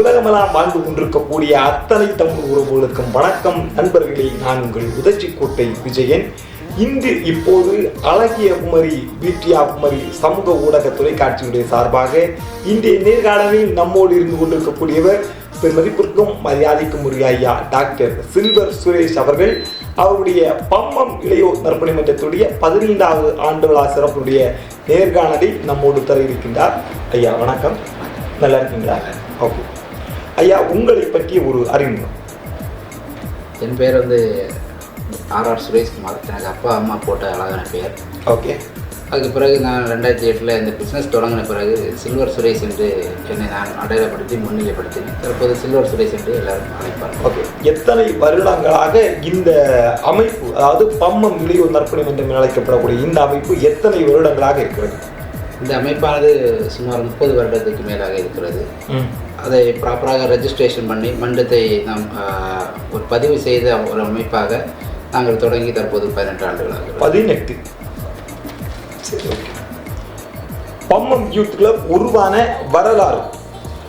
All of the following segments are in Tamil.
உலகமெல்லாம் வாழ்ந்து கொண்டிருக்கக்கூடிய அத்தனை தமிழ் உறவுகளுக்கும் வணக்கம். நண்பர்களே நான் உங்கள் உதச்சிக்கோட்டை விஜயன். இன்று இப்போது அழகிய குமரி வீட்டியா குமரி சமூக ஊடக தொலைக்காட்சியுடைய சார்பாக இன்றைய நேர்காணலில் நம்மோடு இருந்து கொண்டிருக்கக்கூடியவர் பெருமதிப்பிற்கும் மரியாதைக்கும் உரிய ஐயா டாக்டர் சில்வர் சுரேஷ் அவர்கள். அவருடைய பம்மம் இளையோர் நற்பணி மன்றத்துடைய பதினைந்தாவது ஆண்டு விழா சிறப்புடைய நேர்காணலை நம்மோடு தர இருக்கின்றார். ஐயா வணக்கம். நல்லா இருக்கீங்களா? ஓகே. ஐயா உங்களை பற்றிய ஒரு அறிமுகம் என் பேர் வந்து ஆர்ஆர் சுரேஷ்குமார் எனக்கு அப்பா அம்மா போட்ட அழகான பெயர். ஓகே. அதுக்கு பிறகு நான் ரெண்டாயிரத்தி எட்டில் இந்த பிஸ்னஸ் தொடங்கின பிறகு சில்வர் சுரேஷ் என்று என்னை நான் அடையாளப்படுத்தி முன்னிலைப்படுத்தினேன் தற்போது சில்வர் சுரேஷ் என்று எல்லாரும் அழைப்பார்கள். ஓகே. எத்தனை வருடங்களாக இந்த அமைப்பு அதாவது பம்மம் இளையோர் நற்பணி மன்றம் என அழைக்கப்படக்கூடிய இந்த அமைப்பு எத்தனை வருடங்களாக இருக்கிறது? இந்த அமைப்பானது சுமார் முப்பது வருடத்துக்கு மேலாக இருக்கிறது. அதை ப்ராப்பராக ரெஜிஸ்ட்ரேஷன் பண்ணி மன்றத்தை நாம் ஒரு பதிவு செய்த ஒரு அமைப்பாக நாங்கள் தொடங்கி தற்போது பதினெட்டு ஆண்டுகளாக பதினெட்டு. சரி ஓகே பம்மம் யூத் கிளப் உருவான வரலாறு.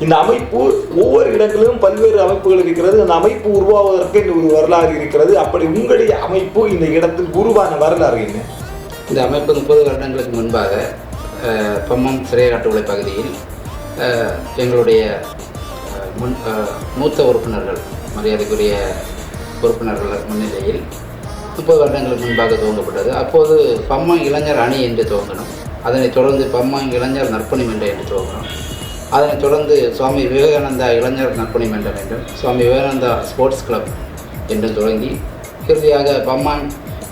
இந்த அமைப்பு ஒவ்வொரு இடங்களிலும் பல்வேறு அமைப்புகள் இருக்கிறது. அந்த அமைப்பு உருவாவதற்கு இந்த ஒரு வரலாறு இருக்கிறது. அப்படி உங்களுடைய அமைப்பு இந்த இடத்தில் உருவான வரலாறு என்ன? இந்த அமைப்பு முப்பது வருடங்களுக்கு முன்பாக பம்மம் சிறையாட்டுவிலை பகுதியில் அஹ், எங்களுடைய முன் மூத்த உறுப்பினர்கள் மரியாதைக்குரிய உறுப்பினர்கள் முன்னிலையில் முப்பது வருடங்களுக்கு முன்பாக துவங்கப்பட்டது. அப்போது பம்மம் இளைஞர் அணி என்று துவங்கினோம் அதனைத் தொடர்ந்து பம்மம் இளைஞர் நற்பணி மன்றம் என்று துவங்கினோம் அதனைத் தொடர்ந்து சுவாமி விவேகானந்தா இளைஞர் நற்பணி மன்றம் என்றும் சுவாமி விவேகானந்தா ஸ்போர்ட்ஸ் கிளப் என்றும் தொடங்கி இறுதியாக பம்மான்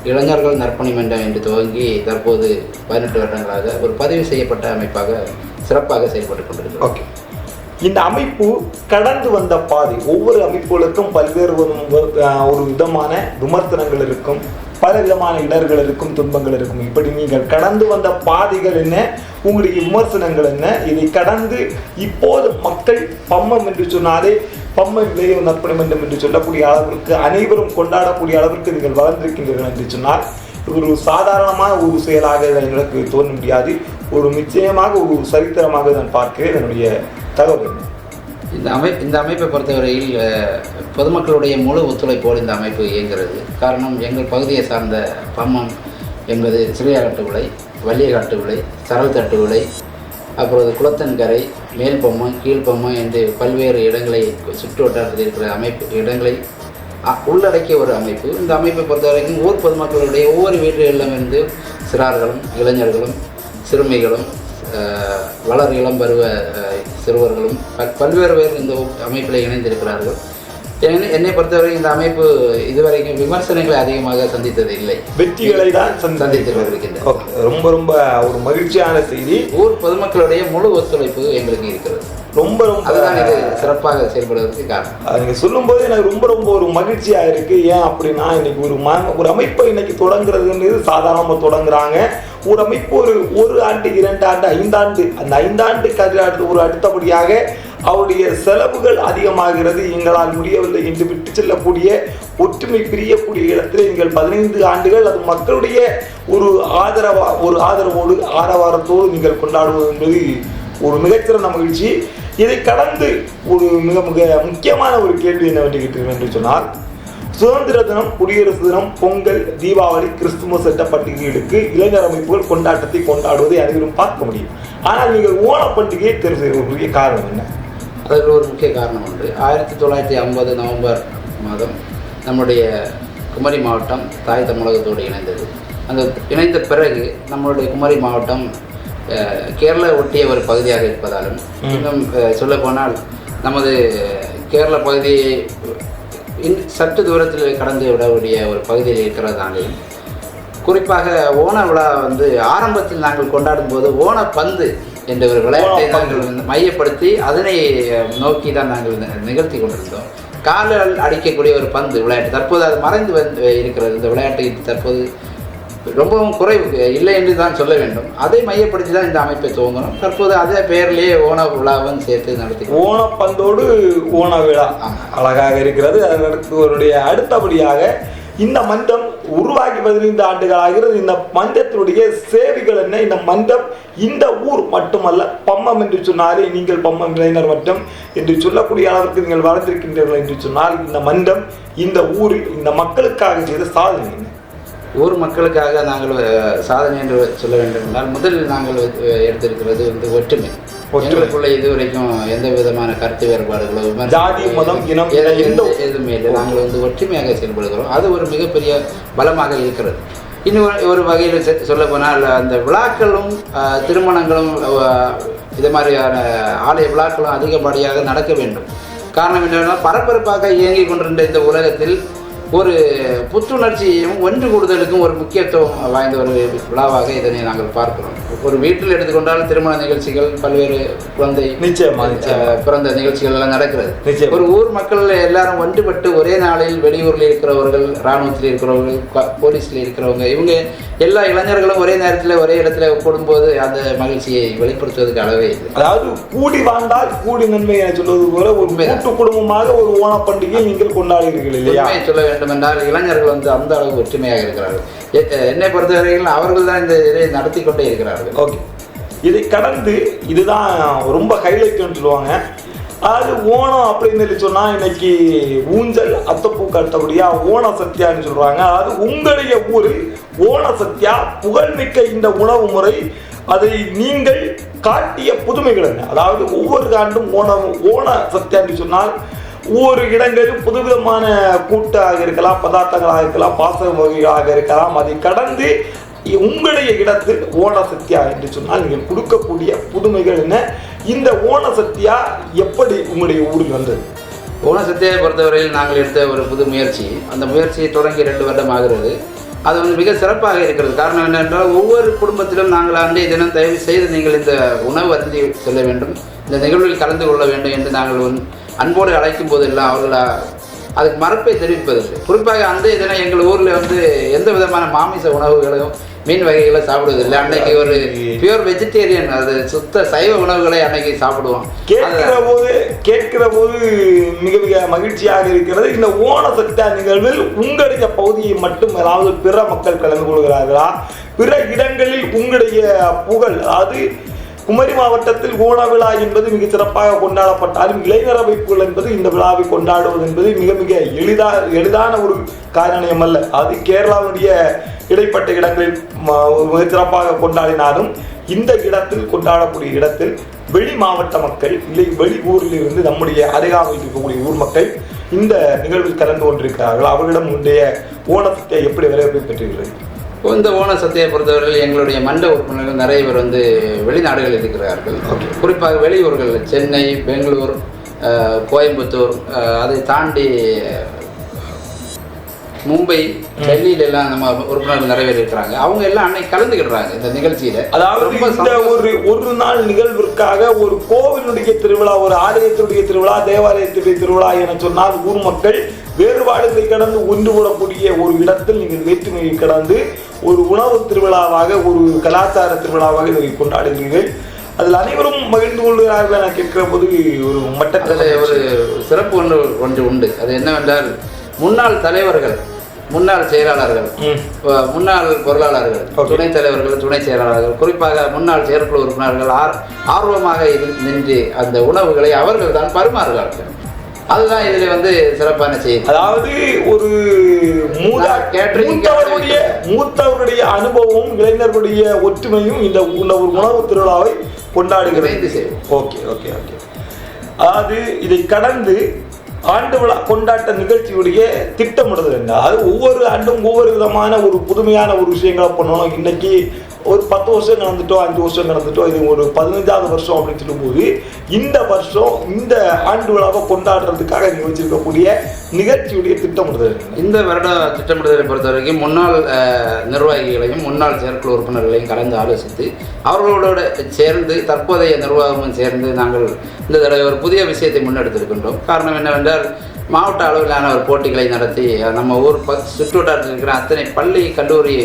இளைஞர்கள் நற்பணி மன்றம் என்று துவங்கி தற்போது பதினெட்டு வருடங்களாக ஒரு பதிவு செய்யப்பட்ட அமைப்பாக சிறப்பாக செயல்பட்டு கொண்டிருக்கிறது. ஓகே. இந்த அமைப்பு கடந்து வந்த பாதை ஒவ்வொரு அமைப்புகளுக்கும் பல்வேறு ஒரு- ஒரு விதமான விமர்சனங்கள் இருக்கும் பல விதமான இடர்கள் இருக்கும் துன்பங்கள் இருக்கும். இப்படி நீங்கள் கடந்து வந்த பாதைகள் என்ன? உங்களுடைய விமர்சனங்கள் என்ன? இதை கடந்து இப்போது மக்கள் பம்மம் என்று சொன்னாலே பம்மை விளையும் நற்பணி என்று சொல்லக்கூடிய அளவிற்கு அனைவரும் கொண்டாடக்கூடிய அளவிற்கு நீங்கள் வளர்ந்திருக்கின்றீர்கள் என்று சொன்னால் இது ஒரு சாதாரணமான ஒரு செயலாக எனக்கு தோன்ற முடியாது. ஒரு நிச்சயமாக ஒரு சரித்திரமாக நான் பார்க்கிறேன் என்னுடைய தகவல் இந்த அமை இந்த அமைப்பை பொறுத்தவரையில் பொதுமக்களுடைய முழு ஒத்துழைப்போடு இந்த அமைப்பு இயங்குகிறது. காரணம் எங்கள் பகுதியை சார்ந்த பம்மம் என்பது சிறியாகட்டு விலை வள்ளியகாட்டு விலை சரல் தட்டு விலை அப்புறம் குளத்தன்கரை மேல் பொம்மம் என்று பல்வேறு இடங்களை சுற்று வட்டாரத்தில் இருக்கிற அமைப்பு இடங்களை உள்ளடக்கிய ஒரு அமைப்பு. இந்த அமைப்பை பொறுத்தவரைக்கும் ஊர் பொதுமக்களுடைய ஒவ்வொரு வீடுகளிலும் இருந்து சிறார்களும் இளைஞர்களும் சிறுமிகளும் வளர் இளம் பருவ சிறுவர்களும் பல்- பல்வேறு பேர் இந்த அமைப்பில் இணைந்திருக்கிறார்கள். என்னை பொறுத்தவரை இந்த அமைப்பு இதுவரைக்கும் விமர்சனங்களை அதிகமாக சந்தித்தது இல்லை வெற்றிகளை தான் சந்தி- சந்தித்துக் கொண்டிருக்கின்றன ஓகே ரொம்ப ரொம்ப ஒரு மகிழ்ச்சியான செய்தி. ஊர் பொதுமக்களுடைய முழு ஒத்துழைப்பு எங்களுக்கு இருக்கிறது. ரொம்ப ரொம்ப அதுதான் இது சிறப்பாக செயல்படுவதற்கு காரணம். அது நீங்க சொல்லும்போது எனக்கு ரொம்ப ரொம்ப ஒரு மகிழ்ச்சியா இருக்கு. ஏன் அப்படின்னா இன்னைக்கு ஒரு ம ஒரு அமைப்பை இன்னைக்கு தொடங்குறதுன்றது சாதாரணமா தொடங்குறாங்க. ஒரு ஒரு ஒரு ஆண்டு இரண்டு ஆண்டு ஐந்தாண்டு அந்த ஐந்தாண்டுக்கு அது அடுத்து ஒரு அடுத்தபடியாக அவருடைய செலவுகள் அதிகமாகிறது. எங்களால் முடியவில்லை என்று விட்டு செல்லக்கூடிய ஒற்றுமை பிரியக்கூடிய இடத்தில் எங்கள் பதினைந்து ஆண்டுகள் அது மக்களுடைய ஒரு ஆதரவா ஒரு ஆதரவோடு ஆரவாரத்தோடு நீங்கள் கொண்டாடுவது என்பது ஒரு மிகச்சிறந்த மகிழ்ச்சி. இதை கடந்து ஒரு மிக மிக முக்கியமான ஒரு கேள்வி என்னவென்று கேட்டீர்கள் என்று சொன்னால் சுதந்திர தினம் குடியரசு தினம் பொங்கல் தீபாவளி கிறிஸ்துமஸ் என்ற பண்டிகைகளுக்கு இளைஞர் அமைப்புகள் கொண்டாட்டத்தை கொண்டாடுவதை அனைவரும் பார்க்க முடியும். ஆனால் நீங்கள் ஓண பண்டிகையை தேர்வு செய்வதற்குரிய காரணம் என்ன? அதில் ஒரு முக்கிய காரணம் உண்டு. ஆயிரத்தி தொள்ளாயிரத்தி ஐம்பது நவம்பர் மாதம் நம்முடைய குமரி மாவட்டம் தாய் தமிழகத்தோடு இணைந்தது. அந்த இணைந்த பிறகு நம்மளுடைய குமரி மாவட்டம் கேரளா ஒட்டிய ஒரு பகுதியாக இருப்பதாலும் இன்னும் சொல்லப்போனால் நமது கேரள பகுதியை இன் சற்று தூரத்தில் கடந்து விடக்கூடிய ஒரு பகுதியில் இருக்கிறதாலையும் குறிப்பாக ஓண விழா வந்து ஆரம்பத்தில் நாங்கள் கொண்டாடும் போது ஓணப்பந்து என்ற ஒரு விளையாட்டை. நாங்கள் வந்து மையப்படுத்தி அதனை நோக்கி தான் நாங்கள் நிகழ்த்தி கொண்டிருந்தோம். காலால் அடிக்கக்கூடிய ஒரு பந்து விளையாட்டு. தற்போது அது மறைந்து வந்து இருக்கிறது. இந்த விளையாட்டு தற்போது ரொம்பவும் குறைவு இல்லை என்று தான் சொல்ல வேண்டும். அதை மையப்படுத்தி தான் இந்த அமைப்பை துவங்கணும். தற்போது அதே பெயர்லேயே ஓண விழாவும் சேர்த்து நடத்தி ஓணப்பந்தோடு ஓண விழா. அழகாக இருக்கிறது. அவருடைய அடுத்தபடியாக இந்த மன்றம் உருவாக்கி பதினைந்து ஆண்டுகள் ஆகிறது. இந்த மன்றத்தினுடைய சேவைகள் என்ன? இந்த மன்றம் இந்த ஊர் மட்டுமல்ல பம்மம் என்று சொன்னாலே நீங்கள் பம்மம் இளைஞர் மன்றம் என்று சொல்லக்கூடிய அளவிற்கு நீங்கள் வளர்ந்திருக்கின்றீர்கள் என்று சொன்னால் இந்த மன்றம் இந்த ஊரில் இந்த மக்களுக்காக செய்த சாதனை ஊர் மக்களுக்காக நாங்கள் சாதனை என்று சொல்ல வேண்டும் என்றால் முதலில் நாங்கள் எடுத்திருக்கிறது வந்து ஒற்றுமை. எங்களுக்குள்ள இதுவரைக்கும் எந்த விதமான கருத்து வேறுபாடுகளோ ஜாதி, மதம், இனம், எதுவுமே இல்லை. நாங்கள் வந்து ஒற்றுமையாக செயல்படுகிறோம். அது ஒரு மிகப்பெரிய பலமாக இருக்கிறது. இன்னும் ஒரு- வகையில் சொல்ல போனால் அந்த விழாக்களும் திருமணங்களும் இது மாதிரியான ஆலய விழாக்களும் அதிகப்படியாக நடக்க வேண்டும். காரணம் என்னன்னா பரபரப்பாக இயங்கிக் கொண்டிருந்த இந்த உலகத்தில் ஒரு புத்துணர்ச்சியையும் ஒன்று கூடுதலுக்கும் ஒரு முக்கியத்துவம் வாய்ந்த ஒரு விழாவாக இதனை நாங்கள் பார்க்கிறோம். ஒரு வீட்டில் எடுத்துக்கொண்டால் திருமண நிகழ்ச்சிகள் பல்வேறு குழந்தை பிறந்த நிகழ்ச்சிகள் எல்லாம் நடக்கிறது. ஒரு ஊர் மக்கள் எல்லாரும் ஒன்றுபட்டு ஒரே நாளில் வெளியூரில் இருக்கிறவர்கள் இராணுவத்தில் இருக்கிறவர்கள் போலீஸ்ல இருக்கிறவங்க இவங்க எல்லா இளைஞர்களும் ஒரே நேரத்தில் ஒரே இடத்துல கூடும்போது அந்த மகிழ்ச்சியை வெளிப்படுத்துவதற்கு அளவே இல்லை. அதாவது கூடி வாழ்ந்தால் கூடி நன்மை என சொல்வது போல ஒரு குடும்பமாக ஒரு ஓண பண்டிகையை நீங்கள் கொண்டாடுகிறீர்கள் இல்லையா? சொல்ல வேண்டும் என்றால் இளைஞர்கள் வந்து அந்த அளவுக்கு ஒற்றுமையாக இருக்கிறார்கள். என்னை பொறுத்தவரையில் அவர்கள் தான் இந்த இதை நடத்தி கொண்டே இருக்கிறார்கள். ஓகே இதை கடந்து இதுதான் ரொம்ப ஹைலைட்னு சொல்லுவாங்க. அது ஓணம் அப்படின்னு சொல்லி சொன்னா இன்னைக்கு ஊஞ்சல் அத்தப்பூ கட்டபடியாக ஓண சத்யான்னு சொல்றாங்க. அது உங்களுடைய ஊர் ஓண சத்யா புகழ்மிக்க இந்த உணவு முறை அதை நீங்கள் காட்டிய புதுமைகள் என்ன? அதாவது ஒவ்வொரு ஆண்டும் ஓணம் ஓண சத்யான்னு சொன்னால் ஒவ்வொரு இடங்களிலும் புதுவிதமான கூட்டாக இருக்கலாம் பதார்த்தங்களாக இருக்கலாம் பாச வகைகளாக இருக்கலாம். அதை கடந்து உங்களுடைய இடத்தில் ஓண சக்தியா என்று சொன்னால் நீங்கள் கொடுக்கக்கூடிய புதுமைகள் என்ன? இந்த ஓண சக்தியா எப்படி உங்களுடைய ஊரில் வந்தது? ஓணசத்தியை பொறுத்தவரையில் நாங்கள் எடுத்த ஒரு புது முயற்சி. அந்த முயற்சியை தொடங்கி ரெண்டு வருடம் ஆகிறது. அது வந்து மிக சிறப்பாக இருக்கிறது. காரணம் என்னென்றால் ஒவ்வொரு குடும்பத்திலும் நாங்கள் அன்றைய தினம் தயவு செய்து நீங்கள் இந்த உணவு அருந்தி செல்ல வேண்டும். இந்த நிகழ்வில் கலந்து கொள்ள வேண்டும் என்று நாங்கள் வந்து அன்போடு அழைக்கும் போதெல்லாம் அவர்கள் அதுக்கு மறுப்பை தெரிவிப்பதில்லை. குறிப்பாக அன்றைய தினம் எங்கள் ஊரில் வந்து எந்த விதமான மாமிச உணவுகளையும் மீன் வகைகளை சாப்பிடுவதில்லை. அன்னைக்கு ஒரு பியூர் வெஜிடேரியன் அது சுத்த சைவ உணவுகளை அன்னைக்கு சாப்பிடுவோம். கேட்கிற அது- போது கேட்கிற போது மிக மிக மகிழ்ச்சியாக இருக்கிறது. இந்த ஓண சத்யா நிகழ்வில் உங்களுடைய பகுதியை மட்டும் அதாவது பிற மக்கள் கலந்து கொள்கிறார்களா? பிற இடங்களில் உங்களுடைய புகழ் அதாவது குமரி மாவட்டத்தில் ஓண விழா என்பது மிக சிறப்பாக கொண்டாடப்பட்டாலும் இளைஞர் அமைப்புகள் என்பது இந்த விழாவை கொண்டாடுவது என்பது மிக மிக எளிதா எளிதான ஒரு காரணியம் அல்ல. அது கேரளாவுடைய இடைப்பட்ட இடங்களில் மிக சிறப்பாக கொண்டாடினாலும் இந்த இடத்தில் கொண்டாடக்கூடிய இடத்தில் வெளி மாவட்ட மக்கள் இல்லை வெளி ஊரில் இருந்து நம்முடைய அருகாமையில் இருக்கக்கூடிய ஊர் மக்கள் இந்த நிகழ்வில் கலந்து கொண்டிருக்கிறார்கள். அவர்களிடம் உடைய ஓணத்தை எப்படி வரவேற்பு பெற்றுகிறது இந்த ஓண சத்தியை பொறுத்தவரையில் எங்களுடைய மண்ட உறுப்பினர்கள் நிறைய பேர் வந்து வெளிநாடுகளில் இருக்கிறார்கள். குறிப்பாக வெளியூர்கள் சென்னை பெங்களூர் கோயம்புத்தூர் அதை தாண்டி மும்பை டெல்லியில எல்லாம் நம்ம உறுப்பினர்கள் நிறைய பேர் இருக்கிறாங்க. அவங்க எல்லாம் அன்னைக்கு கலந்துக்கிடுறாங்க இந்த நிகழ்ச்சியில. அதாவது இந்த. ஒரு ஒரு நாள் நிகழ்விற்காக ஒரு கோவிலுடைய திருவிழா ஒரு ஆலயத்துடைய திருவிழா தேவாலயத்துடைய திருவிழா என சொன்னால் ஊர் மக்கள் வேறுபாடுகளை கடந்து ஒன்றுபடக்கூடிய ஒரு இடத்தில் நீங்கள் வேற்றுமையை கடந்து ஒரு உணவு திருவிழாவாக ஒரு கலாச்சார திருவிழாவாக இதை கொண்டாடுகிறீர்கள். அதில் அனைவரும் மகிழ்ந்து கொள்கிறார்கள் என கேட்கிற போது ஒரு மட்டத்தில் ஒரு சிறப்பு ஒன்று ஒன்று உண்டு. அது என்னவென்றால் முன்னாள் தலைவர்கள் முன்னாள் செயலாளர்கள் முன்னாள் பொருளாளர்கள். துணைத் தலைவர்கள் துணை செயலாளர்கள் குறிப்பாக முன்னாள் செயற்குழு உறுப்பினர்கள் ஆர் ஆர்வமாக இரு- நின்று அந்த உணவுகளை அவர்கள் தான் பரிமாறுகிறார்கள். அதுதான் இதில் வந்து சிறப்பான செய்தி. அதாவது ஒரு மூதா மூத்தவருடைய மூத்தவருடைய அனுபவமும் இளைஞர்களுடைய ஒற்றுமையும் இந்த ஒரு உணவு திருவிழாவை கொண்டாடுகிறது. Okay okay okay. அதாவது இதை கடந்து ஆண்டு விழா கொண்டாட்ட நிகழ்ச்சியுடைய திட்டமிடுதல் என்ன? அது ஒவ்வொரு ஆண்டும் ஒவ்வொரு விதமான ஒரு புதுமையான ஒரு விஷயங்களை பண்ணணும் இன்னைக்கு ஒரு பத்து வருஷம் நடந்துட்டோம் அஞ்சு வருஷம் நடந்துட்டோம் இது ஒரு பதினஞ்சாவது வருஷம் அப்படின்னு சொல்லும்போது இந்த வருஷம் இந்த ஆண்டு விழாவை கொண்டாடுறதுக்காக நீங்க வச்சிருக்கக்கூடிய நிகழ்ச்சியுடைய திட்டமிடுதல் இந்த வருட திட்டமிடுதலை பொறுத்த வரைக்கும் முன்னாள் நிர்வாகிகளையும் முன்னாள் செயற்குழு உறுப்பினர்களையும் கலந்து ஆலோசித்து அவர்களோட சேர்ந்து தற்போதைய நிர்வாகமும் சேர்ந்து நாங்கள் இந்த தடவை ஒரு புதிய விஷயத்தை முன்னெடுத்திருக்கின்றோம். காரணம் என்னவென்றால் மாவட்ட அளவிலான ஒரு போட்டிகளை நடத்தி நம்ம ஊர் ப சுற்றுவட்டாரத்தில் இருக்கிற அத்தனை பள்ளி கல்லூரி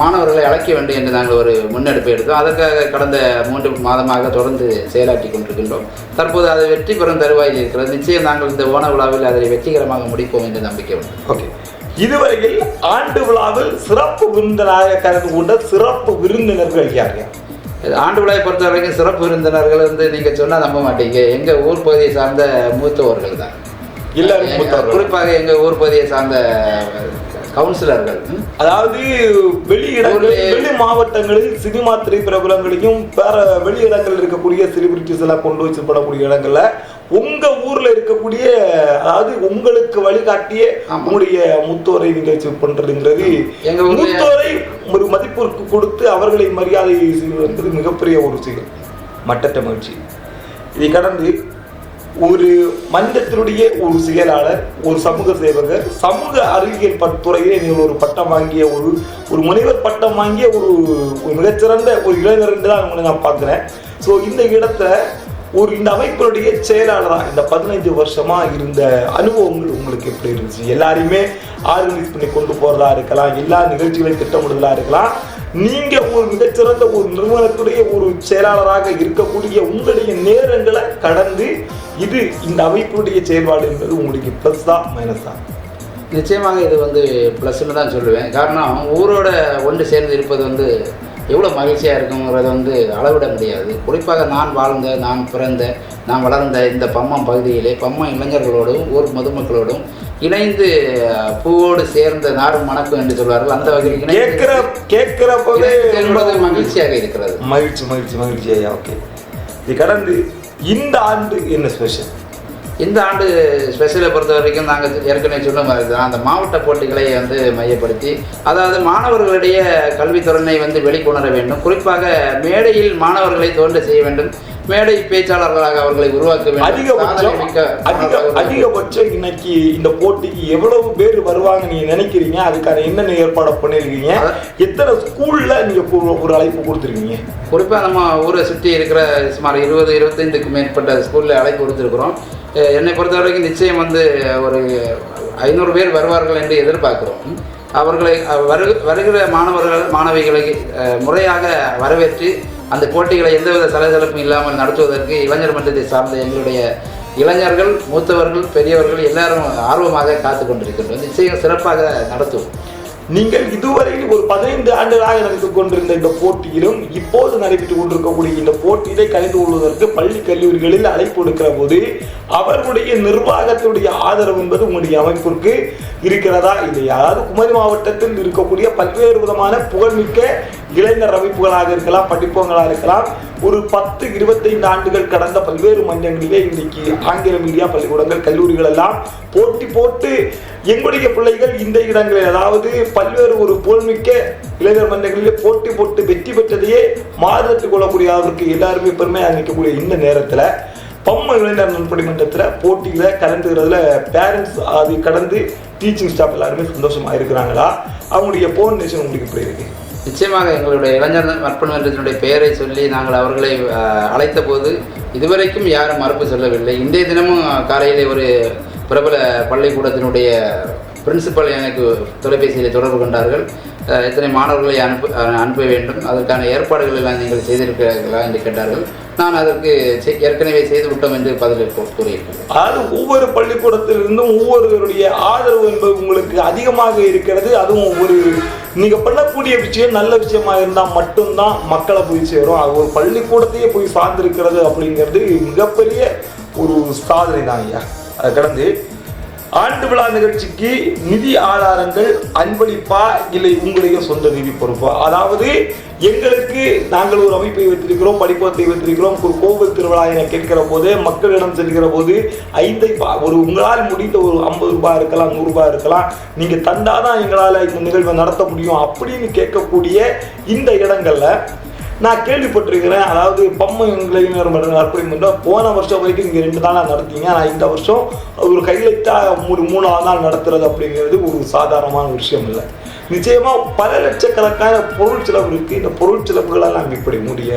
மாணவர்களை அழைக்க வேண்டும் என்று நாங்கள் ஒரு முன்னெடுப்பு எடுத்தோம். அதற்காக கடந்த மூன்று மாதமாக தொடர்ந்து செயலாற்றி கொண்டிருக்கின்றோம். தற்போது அது வெற்றி பெறும் தருவாயில் இருக்கிறது. நிச்சயம் நாங்கள் இந்த ஓண விழாவில் அதை வெற்றிகரமாக முடிப்போம் என்று நம்பிக்கை உண்டு. ஓகே. இதுவரையில் ஆண்டு விழாவில் சிறப்பு விருந்தினராக கலந்து கொண்ட சிறப்பு விருந்தினர்கள் யார்? யார் ஆண்டு விழாவை பொறுத்த வரைக்கும் சிறப்பு விருந்தினர்கள் வந்து நீங்கள் சொன்னால் நம்ப மாட்டீங்க. எங்கள் ஊர் பகுதியை சார்ந்த மூத்தவர்கள் தான். மூத்தவர்கள். குறிப்பாக எங்கள் ஊர் பகுதியை சார்ந்த கவுன்சிலர்கள்? அதாவது வெளி இடங்களில் வெளி மாவட்டங்களில் சினிமா திரைப்பிரபலங்களையும் வேற வெளி இடங்களில் இருக்கக்கூடிய செலிபிரிட்டிஸ் எல்லாம் கொண்டு வச்சுப்படக்கூடிய இடங்கள்ல உங்க ஊர்ல இருக்கக்கூடிய அதாவது உங்களுக்கு வழிகாட்டிய. உங்களுடைய முத்தோரை நிகழ்ச்சி பண்றதுங்கிறது எங்க ஊர்ல- முத்தோரை ஒரு மதிப்பிற்கு கொடுத்து அவர்களை மரியாதை செய்வது மிகப்பெரிய ஒரு செயல் மட்டற்ற மகிழ்ச்சி இதை கடந்து ஒரு மனிதத்தினுடைய ஒரு செயலாளர் ஒரு சமூக சேவகர் சமூக அறிவியல் துறையிலே நீங்கள் ஒரு பட்டம் வாங்கிய ஒரு ஒரு முனைவர் பட்டம் வாங்கிய ஒரு ஒரு மிகச்சிறந்த ஒரு இளைஞர் என்று தான் உங்களை நான் பார்க்குறேன். ஸோ இந்த இடத்துல ஒரு இந்த அமைப்பினுடைய செயலாளராக இந்த பதினைஞ்சு வருஷமா இருந்த அனுபவங்கள் உங்களுக்கு எப்படி இருந்துச்சு? எல்லாரையுமே ஆர்கனைஸ் பண்ணி கொண்டு போறதா இருக்கலாம் எல்லா நிகழ்ச்சிகளையும் திட்டமிடுதலா இருக்கலாம் நீங்க ஒரு மிகச்சிறந்த ஒரு நிறுவனத்துடைய ஒரு செயலாளராக இருக்கக்கூடிய உங்களுடைய நேரங்களை கடந்து இது இந்த அமைப்புடைய செயல்பாடு என்பது உங்களுக்கு ப்ளஸ் தான் மைனஸ் தான். நிச்சயமாக இது வந்து ப்ளஸ்ன்னு தான் சொல்லுவேன். காரணம் ஊரோட ஒன்று சேர்ந்து இருப்பது வந்து எவ்வளோ மகிழ்ச்சியாக இருக்குங்கிறத வந்து அளவிட முடியாது. குறிப்பாக நான் வாழ்ந்த நான் பிறந்த நான் வளர்ந்த இந்த பம்மம் பகுதியிலே பம்மம் இளைஞர்களோடும் ஊர் மதுமக்களோடும் இணைந்து பூவோடு சேர்ந்த நாடும் மணக்கும் என்று சொல்வார்கள். அந்த வகையில் கேட்கிற இணைந்து செயல்படுவது மகிழ்ச்சியாக இருக்கிறது. மகிழ்ச்சி மகிழ்ச்சி மகிழ்ச்சி. ஐயா ஓகே. இது கடந்து இந்த ஆண்டு என்ன ஸ்பெஷல் இந்த ஆண்டு ஸ்பெஷலை பொறுத்த வரைக்கும் நாங்கள் ஏற்கனவே சொன்ன மாதிரி தான். அந்த மாவட்ட போட்டிகளை வந்து மையப்படுத்தி அதாவது மாணவர்களுடைய கல்வித்துறையை வந்து வெளிக்கொணர வேண்டும். குறிப்பாக மேடையில் மாணவர்களை தோன்ற செய்ய வேண்டும். மேடை பேச்சாளர்களாக அவர்களை உருவாக்க வேண்டும். அதிகபட்சம் அதிக அதிகபட்சம் இன்னைக்கு இந்த போட்டிக்கு எவ்வளவு பேர் வருவாங்க நீங்க நினைக்கிறீங்க? அதுக்கான என்னென்ன ஏற்பாடு பண்ணிருக்கீங்க எத்தனை ஸ்கூல்ல நீங்க ஒரு- அழைப்பு கொடுத்துருக்கீங்க? குறிப்பாக நம்ம ஊரை சுற்றி இருக்கிற சுமார் இருபது இருபத்தைந்துக்கு மேற்பட்ட ஸ்கூலில் அழைப்பு கொடுத்துருக்குறோம். என்னை பொறுத்த வரைக்கும் நிச்சயம் வந்து ஒரு ஐநூறு பேர் வருவார்கள் என்று எதிர்பார்க்கிறோம். அவர்களை வரு வருகிற மாணவர்கள் மாணவிகளை முறையாக வரவேற்று அந்த போட்டிகளை எந்தவித சலசலப்பும் இல்லாமல் நடத்துவதற்கு இளைஞர் மன்றத்தை சார்ந்த எங்களுடைய இளைஞர்கள் மூத்தவர்கள் பெரியவர்கள் எல்லாரும் ஆர்வமாக காத்து கொண்டிருக்கின்றோம். நிச்சயம் சிறப்பாக நடத்துவோம். நீங்கள் இதுவரையில் ஒரு பதினைந்து ஆண்டுகளாக நடந்து கொண்டிருந்த இந்த போட்டியிலும் இப்போது நடைபெற்றுக் கொண்டிருக்கக்கூடிய இந்த போட்டியிலே கலந்து கொள்வதற்கு பள்ளி கல்லூரிகளில் அழைப்பு எடுக்கிற போது அவர்களுடைய நிர்வாகத்துடைய ஆதரவு என்பது உங்களுடைய அமைப்பிற்கு இருக்கிறதா இல்லையா? அதாவது குமரி மாவட்டத்தில் இருக்கக்கூடிய பல்வேறு விதமான புகழ்மிக்க இளைஞர் அமைப்புகளாக இருக்கலாம் படிப்பவங்களாக இருக்கலாம். ஒரு பத்து இருபத்தைந்து ஆண்டுகள் கடந்த பல்வேறு மன்றங்களிலே இன்னைக்கு ஆங்கில மீடியா பள்ளிக்கூடங்கள் கல்லூரிகள் எல்லாம் போட்டி போட்டு எங்களுடைய பிள்ளைகள் இந்த இடங்களில் அதாவது பல்வேறு ஒரு புகழ்மிக்க இளைஞர் மன்றங்களில் போட்டி போட்டு வெற்றி பெற்றதையே மாறுதட்டு கொள்ளக்கூடிய அவருக்கு எல்லாருமே பெருமையாக நிற்கக்கூடிய இந்த நேரத்தில் பம்ம இளைஞர் நண்படி மன்றத்தில் போட்டியில் கலந்துக்கிறதுல பேரண்ட்ஸ் அது கடந்து டீச்சிங் ஸ்டாஃப் எல்லாருமே சந்தோஷமாக இருக்கிறாங்களா? அவங்களுடைய போன் நேஷன் உங்களுக்கு எப்படி இருக்கு? நிச்சயமாக எங்களுடைய இளைஞர் நற்பணி மன்றத்தினுடைய பெயரை சொல்லி நாங்கள் அவர்களை அழைத்த போது இதுவரைக்கும் யாரும் மறுப்பு சொல்லவில்லை. இன்றைய தினமும் காலையிலே ஒரு பிரபல பள்ளிக்கூடத்தினுடைய பிரின்சிபல் எனக்கு தொலைபேசியில் தொடர்பு கொண்டார்கள். எத்தனை மாணவர்களை அனுப்ப அனுப்ப வேண்டும். அதற்கான ஏற்பாடுகள் எல்லாம் நீங்கள் செய்திருக்கிறீர்களா என்று கேட்டார்கள். நான் அதற்கு ஏற்கனவே செய்து விட்டோம் என்று பதில் கூறியிருக்கிறேன் அதாவது ஒவ்வொரு பள்ளிக்கூடத்திலிருந்தும் ஒவ்வொருவருடைய ஆதரவு என்பது உங்களுக்கு அதிகமாக இருக்கிறது. அதுவும் ஒரு நீங்கள் பண்ணக்கூடிய விஷயம் நல்ல விஷயமா இருந்தால் மட்டும்தான் மக்களை போய் சேரும். அது ஒரு பள்ளிக்கூடத்தையே போய் சார்ந்திருக்கிறது அப்படிங்கிறது மிகப்பெரிய ஒரு சாதனை தான் ஐயா. அதை கடந்து ஆண்டு விழா நிகழ்ச்சிக்கு நிதி ஆதாரங்கள் அன்பளிப்பா இல்லை உங்களுடைய சொந்த நிதி பொறுப்பா? அதாவது எங்களுக்கு நாங்கள் ஒரு அமைப்பை வைத்திருக்கிறோம் படிப்பத்தை வைத்திருக்கிறோம் ஒரு கோவில் திருவிழா என கேட்கிற போது மக்களிடம் செல்கிற போது ஐந்தை பா- ஒரு உங்களால் முடிந்த ஒரு ஐம்பது ரூபாய் இருக்கலாம் நூறு ரூபாய் இருக்கலாம் நீங்க தந்தாதான் எங்களால் இந்த நிகழ்வை நடத்த முடியும் அப்படின்னு கேட்கக்கூடிய இந்த இடங்கள்ல நான் கேள்விப்பட்டிருக்கிறேன் அதாவது பம்ம இளைஞர் மன்றம் போன வருஷம் வரைக்கும் இங்கே ரெண்டு நாளாக நடத்தீங்க. ஆனால் இந்த வருஷம் ஒரு கைலைட்டாக ஒரு மூணாவது நாள் நடத்துறது அப்படிங்கிறது ஒரு சாதாரணமான விஷயம் இல்லை. நிச்சயமாக பல லட்சக்கணக்கான பொருள் செலவு இருக்குது இந்த பொருள் செலவுகளெல்லாம் இப்படி முடிய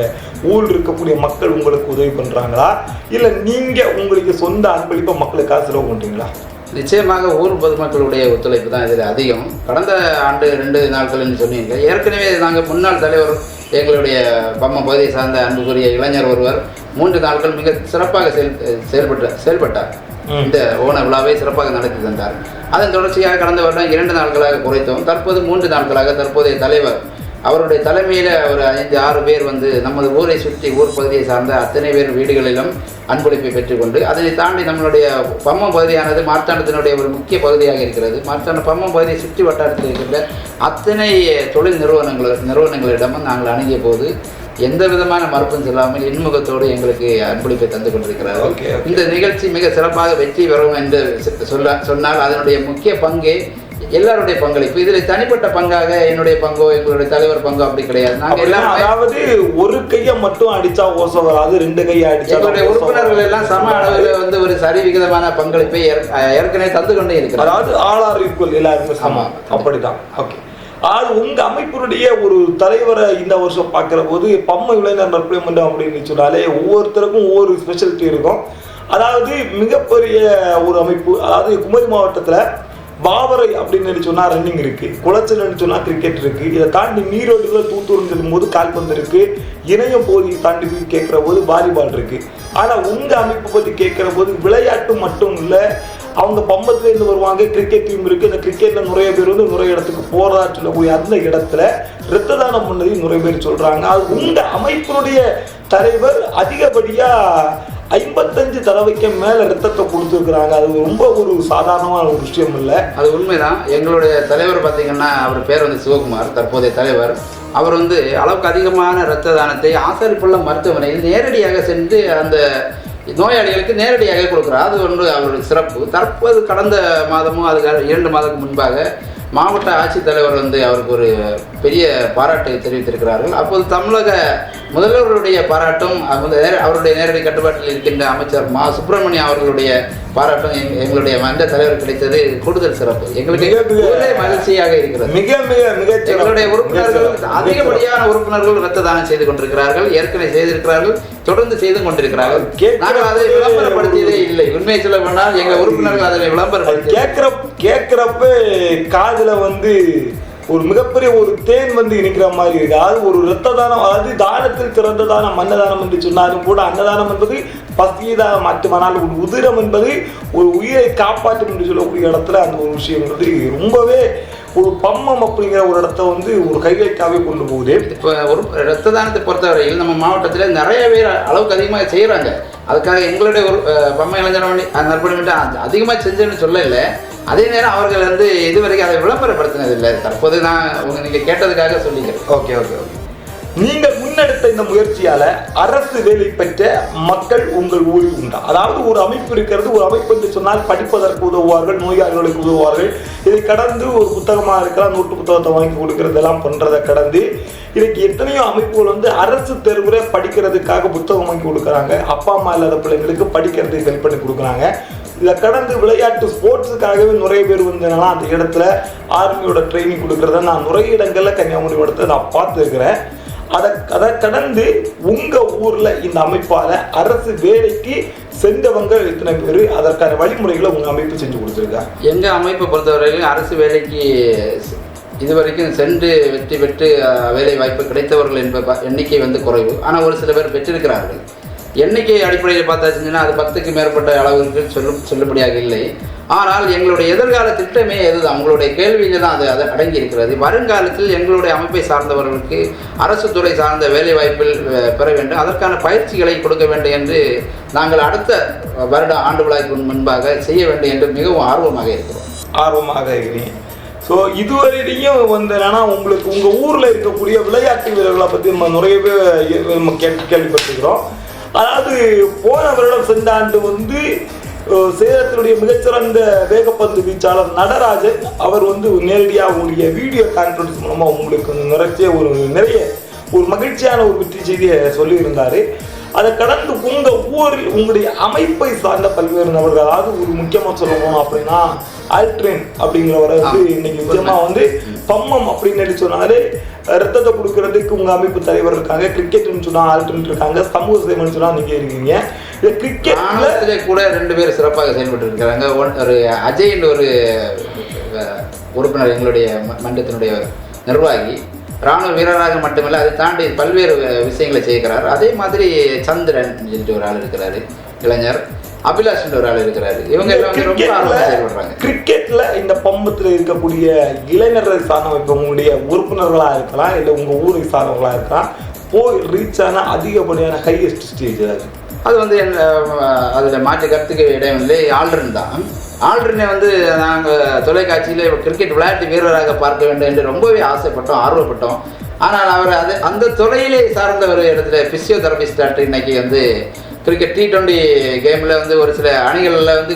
ஊரில் இருக்கக்கூடிய மக்கள் உங்களுக்கு உதவி பண்ணுறாங்களா இல்லை நீங்கள் உங்களுக்கு சொந்த அன்பளிப்பை மக்களுக்காக செலவு பண்ணுறீங்களா நிச்சயமாக ஊர் பொதுமக்களுடைய ஒத்துழைப்பு தான் இதில் அதிகம். கடந்த ஆண்டு ரெண்டு நாட்கள்னு சொன்னீங்க ஏற்கனவே நாங்கள் முன்னாள் தலைவர் எங்களுடைய பம்ம பகுதியை சார்ந்த அன்புக்குரிய இளைஞர் ஒருவர் மூன்று நாட்கள் மிக சிறப்பாக செயல் செயல்பட்ட செயல்பட்டார். இந்த ஓண விழாவை சிறப்பாக நடத்தி தந்தார். அதன் தொடர்ச்சியாக கடந்த வருடம் இரண்டு நாட்களாக குறைத்தோம். தற்போது மூன்று நாட்களாக தற்போதைய தலைவர் அவருடைய தலைமையில் ஒரு ஐந்து ஆறு பேர் வந்து நமது ஊரை சுற்றி ஊர் பகுதியை சார்ந்த அத்தனை பேர் வீடுகளிலும் அன்பளிப்பை பெற்றுக்கொண்டு அதனை தாண்டி நம்மளுடைய பம்மம் பகுதியானது மார்த்தாண்டத்தினுடைய ஒரு முக்கிய பகுதியாக இருக்கிறது மார்த்தாண்ட பம்மம் பகுதியை சுற்றி வட்டாரத்தில் இருக்கின்ற அத்தனை தொழில் நிறுவனங்கள் நிறுவனங்களிடமும் நாங்கள் அணுகிய போது எந்த விதமான மறுப்பும் சொல்லாமல் இன்முகத்தோடு எங்களுக்கு அன்பளிப்பை தந்து கொண்டிருக்கிறார்கள். இந்த நிகழ்ச்சி மிக சிறப்பாக வெற்றி பெறும் என்று சொல்ல சொன்னால் அதனுடைய முக்கிய பங்கே எல்லாருடைய பங்களிப்பு. இதில் தனிப்பட்ட பங்காக என்னுடைய பங்கோ எங்களுடைய தலைவர் பங்கோ அப்படி கிடையாது. அப்படின்னா, எல்லாருமே அதாவது ஒரு கையை மட்டும் அடிச்சா ஓசை வராது ரெண்டு கையை அடிச்சா எங்களுடைய உறுப்பினர்கள். எல்லாம் சம அளவில் வந்து ஒரு சரி விகிதமான பங்களிப்பை ஏற்- ஏற்கனவே தந்து கொண்டே இருக்கிறார் அதாவது ஆளார் ஈக்குவல் எல்லாருமே சமம். அப்படிதான். ஓகே அது உங்க அமைப்பினுடைய ஒரு தலைவரை இந்த வருஷம் பார்க்கிற போது பம்ம இளைஞர் நற்பணி மன்றம் அப்படின்னு சொன்னாலே ஒவ்வொருத்தருக்கும் ஒவ்வொரு ஸ்பெஷாலிட்டி இருக்கும். அதாவது மிகப்பெரிய ஒரு அமைப்பு அதாவது குமரி மாவட்டத்துல பாபரை அப்படின்னு சொன்னா ரன்னிங் இருக்கு. குளச்சல்னு சொன்னா கிரிக்கெட் இருக்கு. இதை தாண்டி நீரோடுல தூத்துருங்கும் போது கால்பந்து இருக்கு. இணைய போதி தாண்டி போய் கேட்கிற போது வாலிபால் இருக்கு. ஆனா உங்க அமைப்பு பத்தி கேட்கிற போது விளையாட்டு மட்டும் இல்லை அவங்க பம்பத்துல இருந்து வருவாங்க கிரிக்கெட் டீம் இருக்கு. இந்த கிரிக்கெட்ல நிறைய பேர் வந்து நிறைய இடத்துக்கு போறதா சொல்லக்கூடிய அந்த இடத்துல இரத்த தானம் பண்ணதையும் நிறைய பேர் சொல்றாங்க. அது உங்க அமைப்பினுடைய தலைவர் அதிகப்படியா ஐம்பத்தஞ்சு தடவைக்கு மேல ரத்தத்தை கொடுத்துருக்குறாங்க. அது ரொம்ப ஒரு சாதாரணமான ஒரு விஷயம் இல்லை. அது உண்மைதான். எங்களுடைய தலைவர் பார்த்தீங்கன்னா அவர் பேர் வந்து சிவகுமார் தற்போதைய தலைவர். அவர் வந்து அளவுக்கு அதிகமான இரத்த தானத்தை ஆசாரிப்புள்ள மருத்துவமனையில் நேரடியாக சென்று அந்த நோயாளிகளுக்கு நேரடியாக கொடுக்குறார். அது ஒன்று அவருடைய சிறப்பு. தற்போது கடந்த மாதமும் அதுக்காக இரண்டு மாதத்துக்கு முன்பாக மாவட்ட ஆட்சித்தலைவர் வந்து அவருக்கு ஒரு பெரிய பாராட்டை தெரிவித்திருக்கிறார்கள். அப்போது தமிழக முதல்வருடைய பாராட்டும் அவருடைய நேரடி கட்டுப்பாட்டில் இருக்கின்ற அமைச்சர் மா. சுப்பிரமணியம் அவர்களுடைய பாராட்டும் எங்க- எங்களுடைய அந்த தலைவர் கிடைத்தது கூடுதல் சிறப்பு. எங்களுக்கு மிக மிக- மகிழ்ச்சியாக இருக்கிறது. மிக மிக மிகச் எங்களுடைய. உறுப்பினர்கள். அதிகப்படியான உறுப்பினர்கள் ரத்த தானம் செய்து கொண்டிருக்கிறார்கள். ஏற்கனவே செய்திருக்கிறார்கள். தொடர்ந்து செய்து கொண்டிருக்கிறார்கள். நாங்கள் அதை விளம்பரப்படுத்தியதே இல்லை. உண்மையை சொல்ல போனால் எங்கள் உறுப்பினர்கள் அதை அது விளம்பரப்படுத்தி கேட்கிற கேட்கிறப்ப காதுல வந்து ஒரு மிகப்பெரிய ஒரு தேன் வந்து இனிக்கிற மாதிரி இருக்கு. அதாவது ஒரு இரத்த தானம் அதாவது தானத்தில் சிறந்த தானம் அன்னதானம் என்று சொன்னாலும் கூட அன்னதானம் என்பது பசியதானம் மட்டுமானால் ஒரு உதிரம் என்பது ஒரு உயிரை காப்பாற்றும் என்று சொல்லக்கூடிய இடத்துல அந்த ஒரு விஷயம் வந்து ரொம்பவே ஒரு பம்மம் அப்படிங்கிற ஒரு இடத்த வந்து ஒரு கைகைக்காவே கொண்டு போகுது. இப்போ ஒரு ரத்த தானத்தை பொறுத்தவரையில் நம்ம மாவட்டத்தில் நிறைய பேர் அளவுக்கு அதிகமாக செய்கிறாங்க அதுக்காக எங்களுடைய ஒரு பம்மை இளைஞரணி நற்பணி மட்டும் அதிகமாக செஞ்சேன்னு சொல்லல. அதே நேரம் அவர்கள் வந்து இதுவரைக்கும் அதை விளம்பரப்படுத்தினதில்லை. தற்போது நான் உங்க நீங்கள் கேட்டதுக்காக சொல்லிக்கிறேன். Okay okay okay. நீங்கள் முன்னெடுத்த இந்த முயற்சியால அரசு வேலை பெற்ற மக்கள் உங்கள் ஊரில் உண்டா? அதாவது ஒரு அமைப்பு இருக்கிறது ஒரு அமைப்பு என்று சொன்னால் படிப்பதற்கு உதவுவார்கள் நோயாளிகளுக்கு உதவுவார்கள். இதை கடந்து ஒரு புத்தகமாக இருக்கலாம் நோட்டு புத்தகத்தை வாங்கி கொடுக்கறதெல்லாம் பண்ணுறதை கடந்து இதுக்கு எத்தனையோ அமைப்புகள் வந்து அரசு தெருவில் படிக்கிறதுக்காக புத்தகம் வாங்கி கொடுக்குறாங்க. அப்பா அம்மா இல்லாத பிள்ளைங்களுக்கு படிக்கிறதுக்கு ஹெல்ப் பண்ணி கொடுக்குறாங்க. இதை கடந்து விளையாட்டு ஸ்போர்ட்ஸுக்காகவே நிறைய பேர் வந்தனால அந்த இடத்துல ஆர்மியோட ட்ரைனிங் கொடுக்கறத நான் நிறைய இடங்களில் கன்னியாகுமரி மாவட்டத்தில் நான் பார்த்துருக்குறேன். அதை அதை கடந்து உங்கள் ஊரில் இந்த அமைப்பால் அரசு வேலைக்கு சென்றவங்க இத்தனை பேர். அதற்கான வழிமுறைகளை உங்கள் அமைப்பு செஞ்சு கொடுத்துருக்கா? எங்கள் அமைப்பை பொறுத்தவரையிலும் அரசு வேலைக்கு இதுவரைக்கும் சென்று வெற்றி பெற்று வேலை வாய்ப்பு கிடைத்தவர்கள் என்ப எண்ணிக்கை வந்து குறைவு. ஆனால் ஒரு சில பேர் பெற்றிருக்கிறார்கள். எண்ணிக்கை அடிப்படையில் பார்த்தாச்சுன்னா அது பத்துக்கு மேற்பட்ட அளவிற்கு சொல்லும் செல்லுபடியாக இல்லை. ஆனால் எங்களுடைய எதிர்கால திட்டமே எது உங்களுடைய கேள்வியில் தான் அது அது அடங்கி இருக்கிறது வருங்காலத்தில் எங்களுடைய அமைப்பை சார்ந்தவர்களுக்கு அரசு துறை சார்ந்த வேலை வாய்ப்பில் பெற வேண்டும். அதற்கான பயிற்சிகளை கொடுக்க வேண்டும் என்று நாங்கள் அடுத்த வருட ஆண்டு விழாவுக்கு முன்பாக செய்ய வேண்டும் என்று மிகவும் ஆர்வமாக இருக்கிறோம். ஆர்வமாக இருக்கிறேன் ஸோ இதுவரையிலையும் வந்து என்னன்னா உங்களுக்கு உங்கள் ஊரில் இருக்கக்கூடிய விளையாட்டு வீரர்களை பற்றி நம்ம நிறையவே நம்ம கேள்வி கேள்விப்பட்டிருக்கிறோம். அதாவது போன வருடம் சென்ற ஆண்டு வந்து சேலத்தினுடைய மிகச்சிறந்த வேகப்பந்து வீச்சாளர் நடராஜன் அவர் வந்து நேரடியாக உங்களுடைய வீடியோ கான்ஃபரன்ஸ் மூலமா உங்களுக்கு நிறைய ஒரு நிறைய ஒரு மகிழ்ச்சியான ஒரு வெற்றி செய்தியை சொல்லியிருந்தாரு அதை கடந்து உங்க ஊரில் உங்களுடைய அமைப்பை சார்ந்த பல்வேறு நபர்கள் அதாவது ஒரு முக்கியமா சொல்ல போனோம் அப்படின்னா ஆல்ட்ரின் அப்படிங்கிறவரை வந்து. இன்னைக்கு நிஜமா வந்து பம்மம் அப்படின்னு சொன்னாலே ரத்தத்தை கொடுக்கறதுக்கு உங்க அமைப்பு தலைவர் இருக்காங்க. கிரிக்கெட்னு சொன்னா ஆல்டர்னட் இருக்காங்க. சமூக சேவைன்னு சொன்னா நீங்க இருக்கீங்க. இந்த கிரிக்கெட்ல கூட ரெண்டு பேர் சிறப்பாக செயல்பட்டு இருக்கிறாங்க. ஒன்- ஒரு அஜய் ஒரு உறுப்பினர் எங்களுடைய ம- மன்றத்தினுடைய நிர்வாகி. ராணுவ வீரராக மட்டுமல்ல அதை தாண்டி பல்வேறு விஷயங்களை செய்கிறார். அதே மாதிரி சந்திரன் என்று ஒரு ஆள் இருக்கிறாரு. இளைஞர் அபிலாஷ் என்ற ஒரு ஆள் இருக்கிறாரு. இவங்க எல்லாம் வந்து ரொம்ப ஆர்வமாக செயல்படுறாங்க. கிரிக்கெட்ல இந்த பம்பத்துல இருக்கக்கூடிய இளைஞர்கள் சார்ந்த இப்ப உங்களுடைய உறுப்பினர்களா இருக்கலாம் இல்ல உங்க ஊரை சார்ந்தவங்களா இருக்கலாம் போய் ரீச் ஆன அதிகப்படியான ஹையஸ்ட் ஸ்டேஜ் அது அது வந்து என் அதில் மாற்று கருத்துக்கு இடமில்லை ஆல்ரன் தான். ஆல்ரனை வந்து நாங்கள் தொலைக்காட்சியில் கிரிக்கெட் விளையாட்டு வீரராக பார்க்க வேண்டும் என்று ரொம்பவே ஆசைப்பட்டோம் ஆர்வப்பட்டோம். ஆனால் அவர் அது அந்த துறையிலே சார்ந்த ஒரு இடத்துல பிசியோதெரபிஸ்டாட் இன்னைக்கு வந்து கிரிக்கெட் டி டுவெண்ட்டி கேமில் வந்து ஒரு சில அணிகளில் வந்து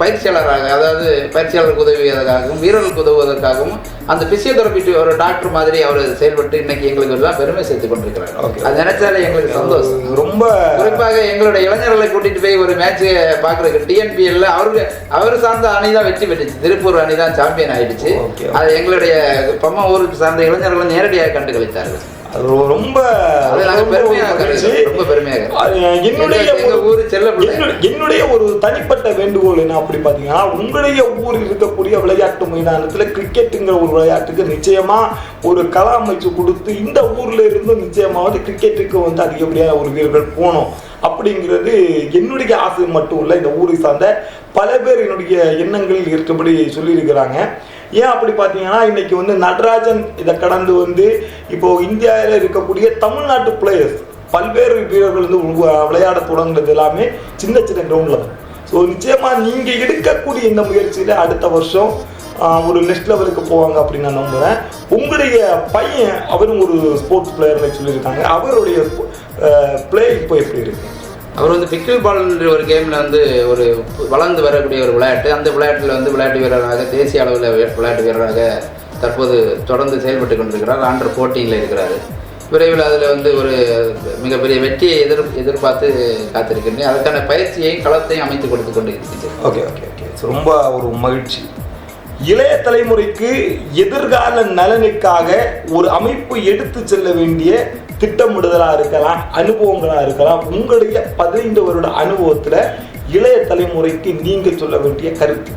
பயிற்சியாளராக அதாவது பயிற்சியாளருக்கு உதவியதற்காகவும் வீரர்களுக்கு உதவுவதற்காகவும் அந்த பிசியோதெரபி ஒரு டாக்டர் மாதிரி அவர் செயல்பட்டு இன்னைக்கு எங்களுக்கு எல்லாம் பெருமை சேர்த்து. கொண்டிருக்கிறார். அது நினைச்சாலே எங்களுக்கு சந்தோஷம். ரொம்ப குறிப்பாக எங்களுடைய இளைஞர்களை கூட்டிட்டு போய் ஒரு மேட்ச் பாக்குறதுக்கு டிஎன்பிஎல்ல அவருக்கு அவர் சார்ந்த அணி தான் வெற்றி பெற்றுச்சு. திருப்பூர் அணி தான் சாம்பியன் ஆயிடுச்சு. அது எங்களுடைய பம்மா ஊருக்கு சார்ந்த இளைஞர்களை நேரடியாக கண்டு கழித்தார்கள் ரொம்ப என்னுடைய ஒரு- ஊரு செல்லப்பிள்ளை. என்னுடைய- என்னுடைய ஒரு தனிப்பட்ட வேண்டுகோள் என்ன அப்படி பாத்தீங்கன்னா உங்களுடைய ஊரில் இருக்கக்கூடிய விளையாட்டு மைதானத்துல கிரிக்கெட்டுங்கிற ஒரு விளையாட்டுக்கு நிச்சயமா ஒரு கள அமைச்சு கொடுத்து இந்த ஊர்ல இருந்து நிச்சயமா வந்து கிரிக்கெட்டுக்கு வந்து அதிகப்படியான ஒரு வீரர்கள் போகணும். அப்படிங்கிறது என்னுடைய ஆசை மட்டும் இல்லை இந்த ஊரை சார்ந்த பல பேர் என்னுடைய எண்ணங்களில் இருக்கபடி சொல்லியிருக்கிறாங்க. ஏன் அப்படி பார்த்தீங்கன்னா இன்றைக்கி வந்து நடராஜன் இதை கடந்து வந்து இப்போது இந்தியாவில் இருக்கக்கூடிய தமிழ்நாட்டு பிளேயர்ஸ் பல்வேறு வீரர்கள் வந்து விளையாட தொடங்குறது எல்லாமே சின்ன சின்ன கிரவுண்டில் தான். ஸோ நிச்சயமாக நீங்கள் எடுக்கக்கூடிய இந்த முயற்சியில் அடுத்த வருஷம் ஒரு நெக்ஸ்ட் லெவலுக்கு போவாங்க அப்படின்னு நான் நம்புகிறேன் உங்களுடைய பையன் அவரும் ஒரு ஸ்போர்ட்ஸ் பிளேயர்னு சொல்லியிருக்காங்க. அவருடைய பிளே இப்போ எப்படி இருக்குது அவர் வந்து பிக்கில் பால் ஒரு கேமில் வந்து ஒரு வளர்ந்து வரக்கூடிய ஒரு விளையாட்டு. அந்த விளையாட்டில் வந்து விளையாட்டு வீரராக தேசிய அளவில் விளையாட்டு வீரராக தற்போது தொடர்ந்து செயல்பட்டு கொண்டிருக்கிறார். ஆண்டர் ஃபோர்டீனில் இருக்கிறார். விரைவில் அதில் வந்து ஒரு மிகப்பெரிய வெற்றியை எதிர் எதிர்பார்த்து காத்திருக்கின்றேன். அதற்கான பயிற்சியையும் களத்தையும் அமைத்து கொடுத்து கொண்டு இருக்கின்றேன். ஓகே ஓகே ஓகே ரொம்ப ஒரு மகிழ்ச்சி. இளைய தலைமுறைக்கு எதிர்கால நலனுக்காக ஒரு அமைப்பு எடுத்து செல்ல வேண்டிய திட்டமிடுதலாக இருக்கலாம் அனுபவங்களாக இருக்கலாம். உங்களுடைய பதினைந்து வருட அனுபவத்தில் இளைய தலைமுறைக்கு நீங்கள் சொல்ல வேண்டிய கருத்து.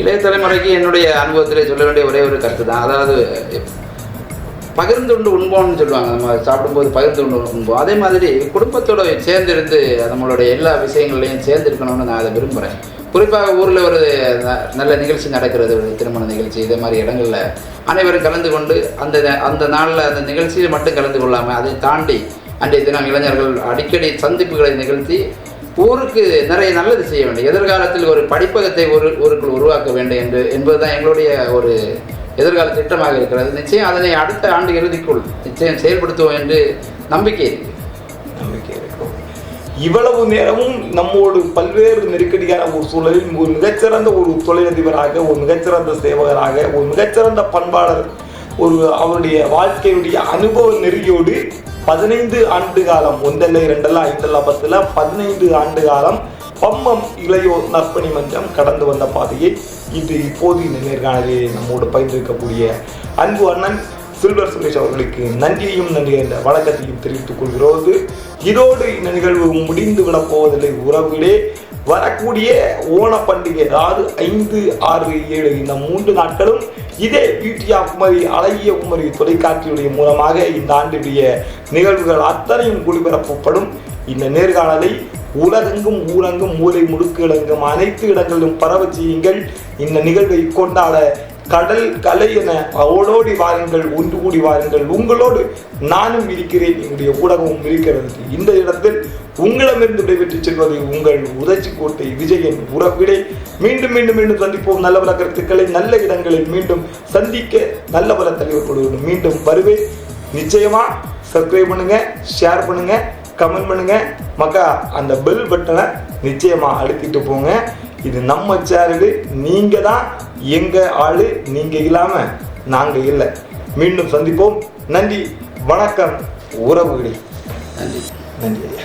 இளைய தலைமுறைக்கு என்னுடைய அனுபவத்திலே சொல்ல வேண்டிய ஒரே ஒரு கருத்து தான். அதாவது பகிர்ந்து உண்டு உண்போம்னு சொல்லுவாங்க. நம்ம சாப்பிடும்போது பகிர்ந்து உண்டு உண்போம். அதே மாதிரி குடும்பத்தோட சேர்ந்து இருந்து நம்மளுடைய எல்லா விஷயங்கள்லையும் சேர்ந்து இருக்கணும்னு நான் அதை விரும்புகிறேன் குறிப்பாக ஊரில் ஒரு ந- நல்ல நிகழ்ச்சி நடக்கிறது ஒரு திருமண நிகழ்ச்சி இதே மாதிரி இடங்களில் அனைவரும் கலந்து கொண்டு அந்த அந்த நாளில் அந்த நிகழ்ச்சியில் மட்டும் கலந்து கொள்ளாமல் அதை தாண்டி அன்றைய தினம் இளைஞர்கள் அடிக்கடி சந்திப்புகளை நிகழ்த்தி ஊருக்கு நிறைய நல்லது செய்ய வேண்டும். எதிர்காலத்தில் ஒரு படிப்பகத்தை ஒரு ஊருக்குள் உருவாக்க வேண்டும் என்று என்பதுதான் எங்களுடைய ஒரு எதிர்கால திட்டமாக இருக்கிறது. நிச்சயம் அதனை அடுத்த ஆண்டு இறுதிக்குள் நிச்சயம் செயல்படுத்துவோம் என்று நம்பிக்கை. இருக்கு இவ்வளவு நேரமும் நம்மோடு பல்வேறு நெருக்கடியான ஒரு சூழலில் ஒரு மிகச்சிறந்த ஒரு தொழிலதிபராக ஒரு மிகச்சிறந்த சேவகராக ஒரு மிகச்சிறந்த பண்பாளர் ஒரு அவருடைய வாழ்க்கையுடைய அனுபவ நெறியோடு பதினைந்து ஆண்டு காலம் ஒன்றல்ல இரண்டல்ல ஐந்தல்ல பத்துல பதினைந்து ஆண்டு காலம் பம்மம் இளையோர் நற்பணி மன்றம் கடந்து வந்த பாதையை இது இப்போது இந்த நேர்காணலில் நம்மோடு பயின்றிருக்கக்கூடிய அன்பு அண்ணன் சில்வர் சுரேஷ் அவர்களுக்கு நன்றியையும் நன்றி என்ற வணக்கத்தையும் தெரிவித்துக் கொள்கிறோது. இதோடு இந்த நிகழ்வு முடிந்து விடப்போவதில்லை. உறவுகளே வரக்கூடிய ஓண பண்டிகை அதாவது ஐந்து ஆறு ஏழு இந்த மூன்று நாட்களும் இதே பியூட்டி ஆஃப் குமரி அழகிய குமரி தொலைக்காட்சியுடைய மூலமாக இந்த ஆண்டுடைய நிகழ்வுகள் அத்தனையும் ஒளிபரப்பப்படும். இந்த நேர்காணலை உலகெங்கும் ஊரங்கும் மூலை முடுக்குகளெங்கும் அனைத்து இடங்களிலும் பரவ செய்யுங்கள். இந்த நிகழ்வை கொண்டாட கடல் கலை என அவளோடி வாருங்கள் ஒன்று கூடி வாருங்கள். உங்களோடு நானும் இருக்கிறேன். என்னுடைய ஊடகமும் இருக்கிறது. இந்த இடத்தில் உங்களிடமிருந்து விடைபெற்றுச் செல்வது உங்கள் உதச்சி கோட்டை விஜயன் உறவிடை மீண்டும் மீண்டும் மீண்டும் சந்திப்போம். நல்ல பல கருத்துக்களை நல்ல இடங்களில் மீண்டும் சந்திக்க நல்ல பல தலைவர்களோடு மீண்டும் வருவேன். நிச்சயமா சப்ஸ்கிரைப் பண்ணுங்க ஷேர் பண்ணுங்க கமெண்ட் பண்ணுங்க. மக்கா அந்த பெல் பட்டனை நிச்சயமா அழுத்திட்டு போங்க. இது நம்ம சேனலு நீங்க தான் எங்க ஆளு நீங்க இல்லாம நாங்க இல்லை. மீண்டும் சந்திப்போம். நன்றி. வணக்கம். உறவுகளே. நன்றி. நன்றி ஐயா.